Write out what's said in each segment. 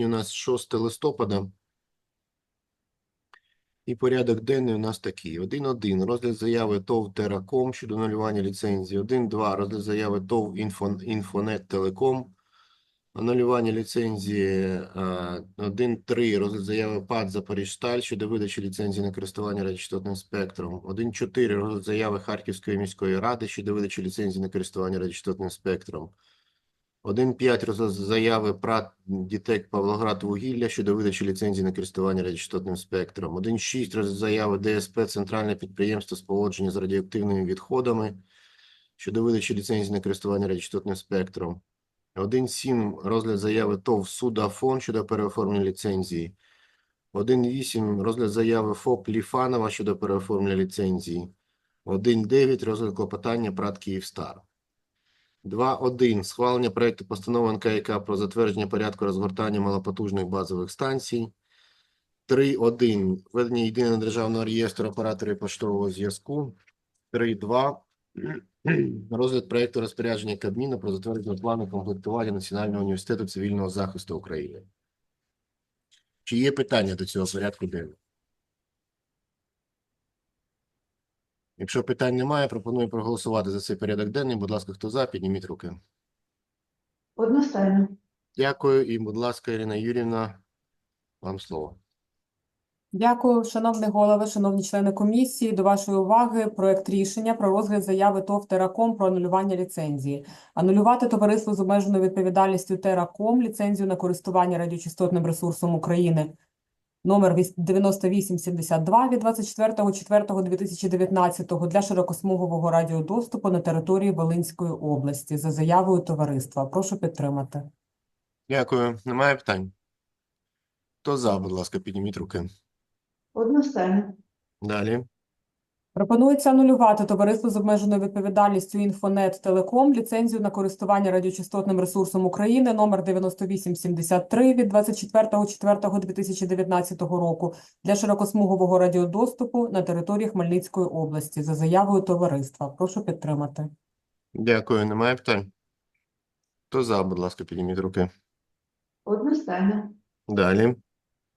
Сьогодні у нас 6 листопада. І порядок денний у нас такий. 1.1. Розгляд заяви ТОВ Тераком щодо анулювання ліцензії. 1.2. Розгляд заяви ТОВ Інфон, Інфонет Телеком. Анулювання ліцензії. е, 1.3. Розгляд заяви ПАД Запоріжсталь щодо видачі ліцензії на користування радіочастотним спектром. 1.4. Розгляд заяви Харківської міської ради щодо видачі ліцензії на користування радіочастотним спектром. 1.5 розгляд заяви ПРАТ Дітек Павлоград Вугілля щодо видачі ліцензії на користування радіочастотним спектром. 1.6 розгляд заяви ДСП Центральне підприємство з поводження з радіоактивними відходами щодо видачі ліцензії на користування радіочастотним спектром. 1.7 розгляд заяви ТОВ Судафон щодо переоформлення ліцензії. 1.8 розгляд заяви ФОП Ліфанова щодо переоформлення ліцензії. 1.9 розгляд клопотання ПРАТ Київстар. 2.1. Схвалення проекту постанови НКК про затвердження порядку розгортання малопотужних базових станцій. 3.1. Введення єдиного державного реєстру операторів поштового зв'язку. 3.2. Розгляд проекту розпорядження Кабміну про затвердження плану комплектування Національного університету цивільного захисту України. Чи є питання до цього порядку денного? Якщо питань немає, пропоную проголосувати за цей порядок денний. Будь ласка, хто за, підніміть руки. Одностайно. Дякую. І, будь ласка, Ірина Юрівна, вам слово. Дякую, шановний голови, шановні члени комісії. До вашої уваги проект рішення про розгляд заяви ТОВ Тераком про анулювання ліцензії. Анулювати товариство з обмеженою відповідальністю Тераком ліцензію на користування радіочастотним ресурсом України номер віс- 9872 від 24.04.2019 для широкосмугового радіодоступу на території Волинської області за заявою товариства. Прошу підтримати. Дякую. Немає питань? Хто за, будь ласка, підніміть руки. Одностайно. Далі. Пропонується анулювати товариство з обмеженою відповідальністю «Інфонет Телеком» ліцензію на користування радіочастотним ресурсом України номер 9873 від 24.04.2019 року для широкосмугового радіодоступу на території Хмельницької області за заявою товариства. Прошу підтримати. Дякую. Немає питань? Хто за, будь ласка, підніміть руки. Одностайно. Далі.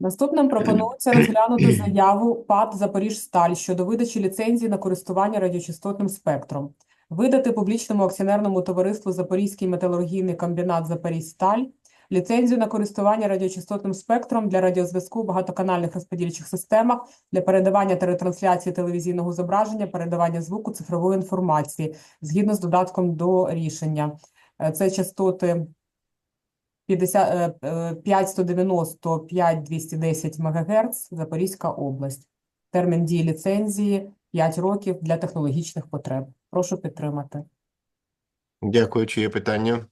Наступним пропонується розглянути заяву ПАТ «Запоріжсталь» щодо видачі ліцензії на користування радіочастотним спектром. Видати публічному акціонерному товариству Запорізький металургійний комбінат «Запоріжсталь» ліцензію на користування радіочастотним спектром для радіозв'язку в багатоканальних розподільчих системах для передавання та ретрансляції телевізійного зображення, передавання звуку, цифрової інформації згідно з додатком до рішення. Е, Це частоти 50, 5190, 5210 МГц, Запорізька область. Термін дії ліцензії 5 років для технологічних потреб. Прошу підтримати. Дякую. Чи є питання?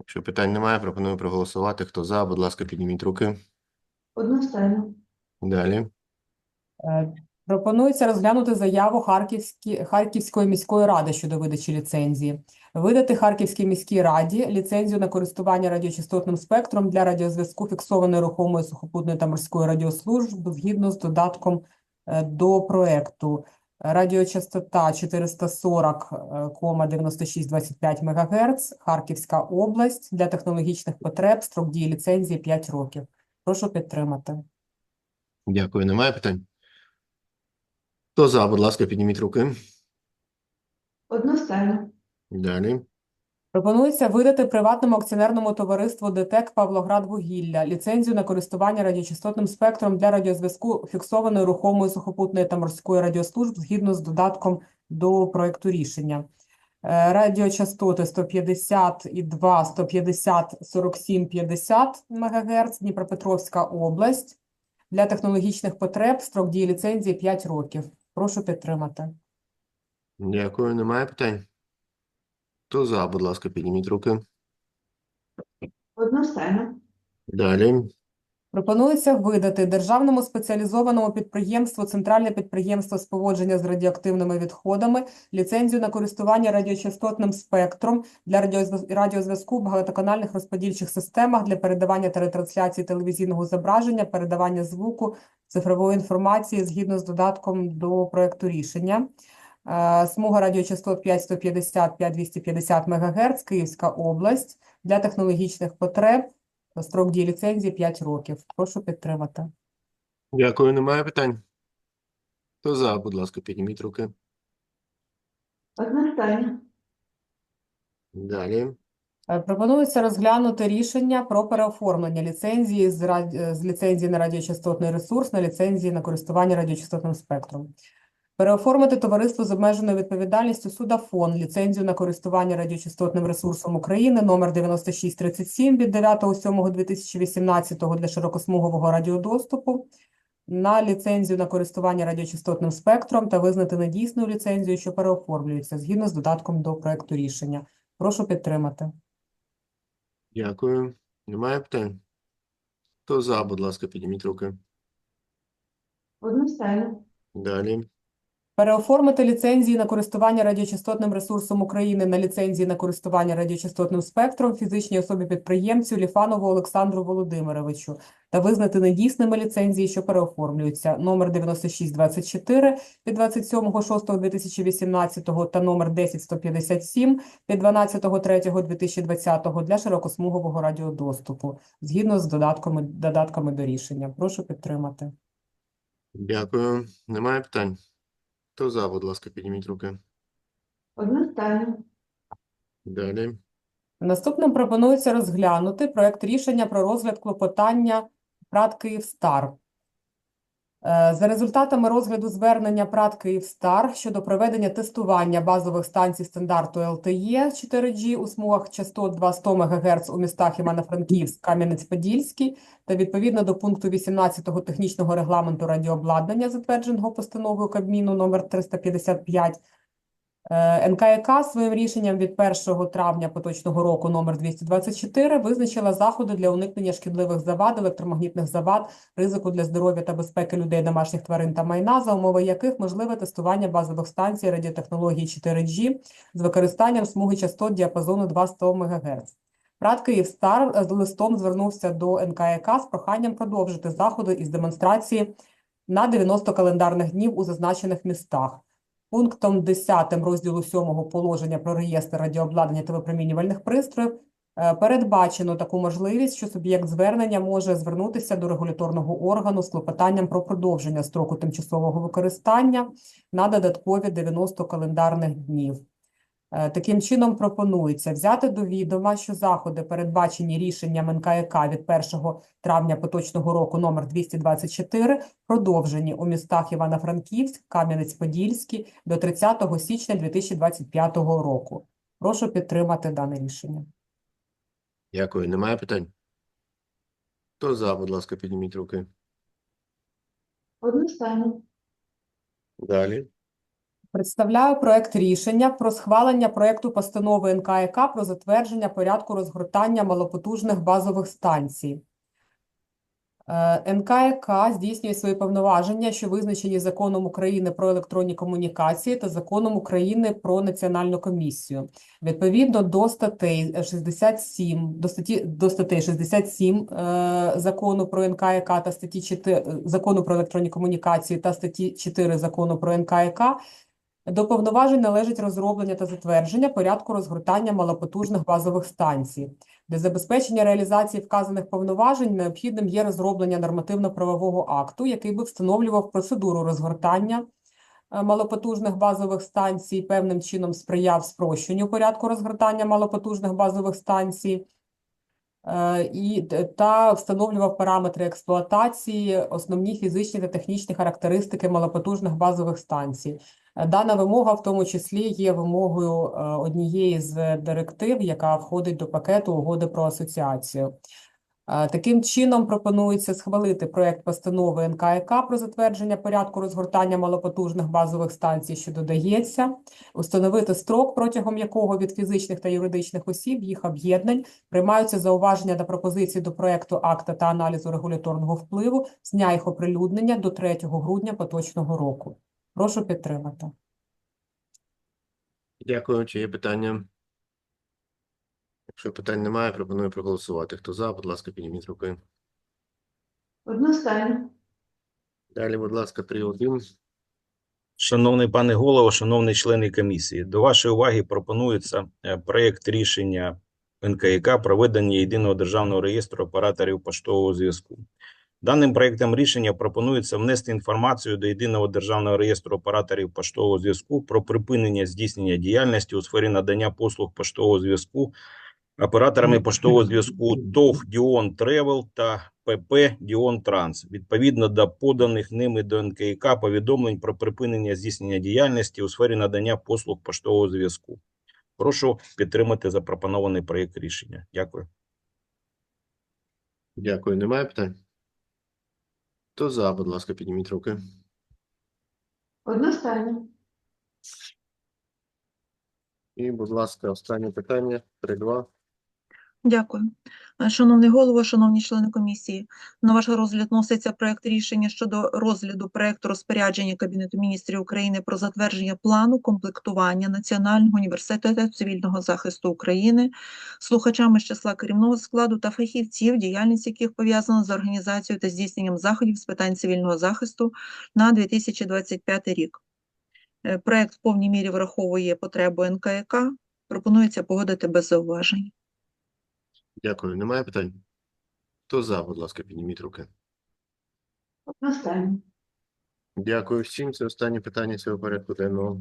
Якщо питань немає, пропоную проголосувати. Хто за, будь ласка, підніміть руки. Одностайно. Далі. Е, Пропонується розглянути заяву Харківські, Харківської міської ради щодо видачі ліцензії. Видати Харківській міській раді ліцензію на користування радіочастотним спектром для радіозв'язку фіксованої рухомої сухопутної та морської радіослужб згідно з додатком е, до проекту. Радіочастота 440,9625 МГц, Харківська область для технологічних потреб, строк дії ліцензії 5 років. Прошу підтримати. Дякую. Немає питань? Хто за, будь ласка, підніміть руки. Одностайно. Далі. Пропонується видати приватному акціонерному товариству ДТЕК Павлоградвугілля ліцензію на користування радіочастотним спектром для радіозв'язку фіксованої рухомої сухопутної та морської радіослужб згідно з додатком до проекту рішення. Е, Радіочастоти 152, 150, 47, 50 МГц, Дніпропетровська область. Для технологічних потреб строк дії ліцензії 5 років. Прошу підтримати. Дякую. Немає питань? Хто за, будь ласка, підніміть руки. Одностайно. Далі. Пропонується видати державному спеціалізованому підприємству Центральне підприємство з поводження з радіоактивними відходами ліцензію на користування радіочастотним спектром для радіозв- радіозв'язку в багатоканальних розподільчих системах для передавання та ретрансляції телевізійного зображення, передавання звуку, цифрової інформації згідно з додатком до проекту рішення. Е, Смуга радіочастот 5150, 5250 МГц, Київська область для технологічних потреб Строк дії ліцензії 5 років. Прошу підтримати. Дякую, немає питань. Хто за, будь ласка, підніміть руки. Одностайно. Далі. Е, Пропонується розглянути рішення про переоформлення ліцензії з, рад... е, з ліцензії на радіочастотний ресурс на ліцензії на користування радіочастотним спектром. Переоформити товариство з обмеженою відповідальністю Судафон ліцензію на користування радіочастотним ресурсом України номер 9637 від 9.07.2018 для широкосмугового радіодоступу на ліцензію на користування радіочастотним спектром та визнати недійсною ліцензію, що переоформлюється згідно з додатком до проекту рішення. Прошу підтримати. Дякую. Немає питань. Хто за, будь ласка, підніміть руки. Одностайно. Далі. Переоформити ліцензії на користування радіочастотним ресурсом України на ліцензії на користування радіочастотним спектром фізичній особі-підприємцю Ліфанову Олександру Володимировичу та визнати недійсними ліцензії, що переоформлюються, номер 9624 від 27.06.2018 та номер 10157 від 12.03.2020 для широкосмугового радіодоступу, згідно з додатками, додатками до рішення. Прошу підтримати. Дякую. Немає питань. Хто за, будь ласка, підніміть руки. Одностайно. Далі. Наступним пропонується розглянути проект рішення про розгляд клопотання ПРАТ «Київстар». Е, За результатами розгляду звернення ПРАТ «Київстар» щодо проведення тестування базових станцій стандарту ЛТЕ 4G у смугах частот 200 МГц у містах Івано-Франківськ, Кам'янець-Подільський та відповідно до пункту 18 технічного регламенту радіообладнання, затвердженого постановою Кабміну номер 355, Е, НКК своїм рішенням від 1 травня поточного року номер 224 визначила заходи для уникнення шкідливих завад, електромагнітних завад, ризику для здоров'я та безпеки людей, домашніх тварин та майна, за умови яких можливе тестування базових станцій радіотехнології 4G з використанням смуги частот діапазону 200 МГц. ПРАТ «Київстар» з листом звернувся до НКК з проханням продовжити заходи із демонстрації на 90 календарних днів у зазначених містах. Пунктом 10 розділу 7 положення про реєстр радіообладнання та випромінювальних пристроїв е, передбачено таку можливість, що суб'єкт звернення може звернутися до регуляторного органу з клопотанням про продовження строку тимчасового використання на додаткові 90 календарних днів. Е, Таким чином пропонується взяти до відома, що заходи, передбачені рішенням НКК від 1 травня поточного року номер 224, продовжені у містах Івано-Франківськ, Кам'янець-Подільський до 30 січня 2025 року. Прошу підтримати дане рішення. Дякую. Немає питань. Хто за, будь ласка, підніміть руки. Одностайно. Далі. Представляю проект рішення про схвалення проекту постанови НКК про затвердження порядку розгортання малопотужних базових станцій. Е, НКК здійснює свої повноваження, що визначені Законом України про електронні комунікації та Законом України про Національну комісію. Відповідно до статей 67, до статті до статей 67 е, Закону про НКК та статті 4 Закону про електронні комунікації та статті 4 Закону про НКК до повноважень належить розроблення та затвердження порядку розгортання малопотужних базових станцій. Для забезпечення реалізації вказаних повноважень необхідним є розроблення нормативно-правового акту, який би встановлював процедуру розгортання е, малопотужних базових станцій, певним чином сприяв спрощенню порядку розгортання малопотужних базових станцій е, і та встановлював параметри експлуатації, основні фізичні та технічні характеристики малопотужних базових станцій. Дана вимога в тому числі є вимогою е, однієї з директив, яка входить до пакету угоди про асоціацію. Е, Таким чином пропонується схвалити проект постанови НКК про затвердження порядку розгортання малопотужних базових станцій, що додається, установити строк, протягом якого від фізичних та юридичних осіб їх об'єднань приймаються зауваження та пропозиції до проекту акта та аналізу регуляторного впливу з дня їх оприлюднення до 3 грудня поточного року. Прошу підтримати. Дякую. Чи є питання? Якщо питань немає, пропоную проголосувати. Хто за, будь ласка, підніміть руки. Одностайно. Далі, будь ласка, 3-1. Шановний пане голово, шановні члени комісії, до вашої уваги пропонується е, проєкт рішення НКЯК про ведення єдиного державного реєстру операторів поштового зв'язку. Даним проектом рішення пропонується внести інформацію до єдиного державного реєстру операторів поштового зв'язку про припинення здійснення діяльності у сфері надання послуг поштового зв'язку операторами поштового зв'язку ТОВ Діон Тревел та ПП Діон Транс відповідно до поданих ними до НКК повідомлень про припинення здійснення діяльності у сфері надання послуг поштового зв'язку. Прошу підтримати запропонований проєкт рішення. Дякую. Дякую. Немає питань? Хто за, будь ласка, підніміть руки. Одностайно. І, будь ласка, останнє питання. 3-2. Дякую. Е, Шановний голово, шановні члени комісії, на ваш розгляд вноситься проект рішення щодо розгляду проекту розпорядження Кабінету міністрів України про затвердження плану комплектування Національного університету цивільного захисту України слухачами з числа керівного складу та фахівців, діяльність яких пов'язана з організацією та здійсненням заходів з питань цивільного захисту на 2025 рік. Е, Проект в повній мірі враховує потребу НКК. Пропонується погодити без зауважень. Дякую. Немає питань? Хто за, будь ласка, підніміть руки. Останнє. Дякую всім. Це останнє питання цього порядку денного.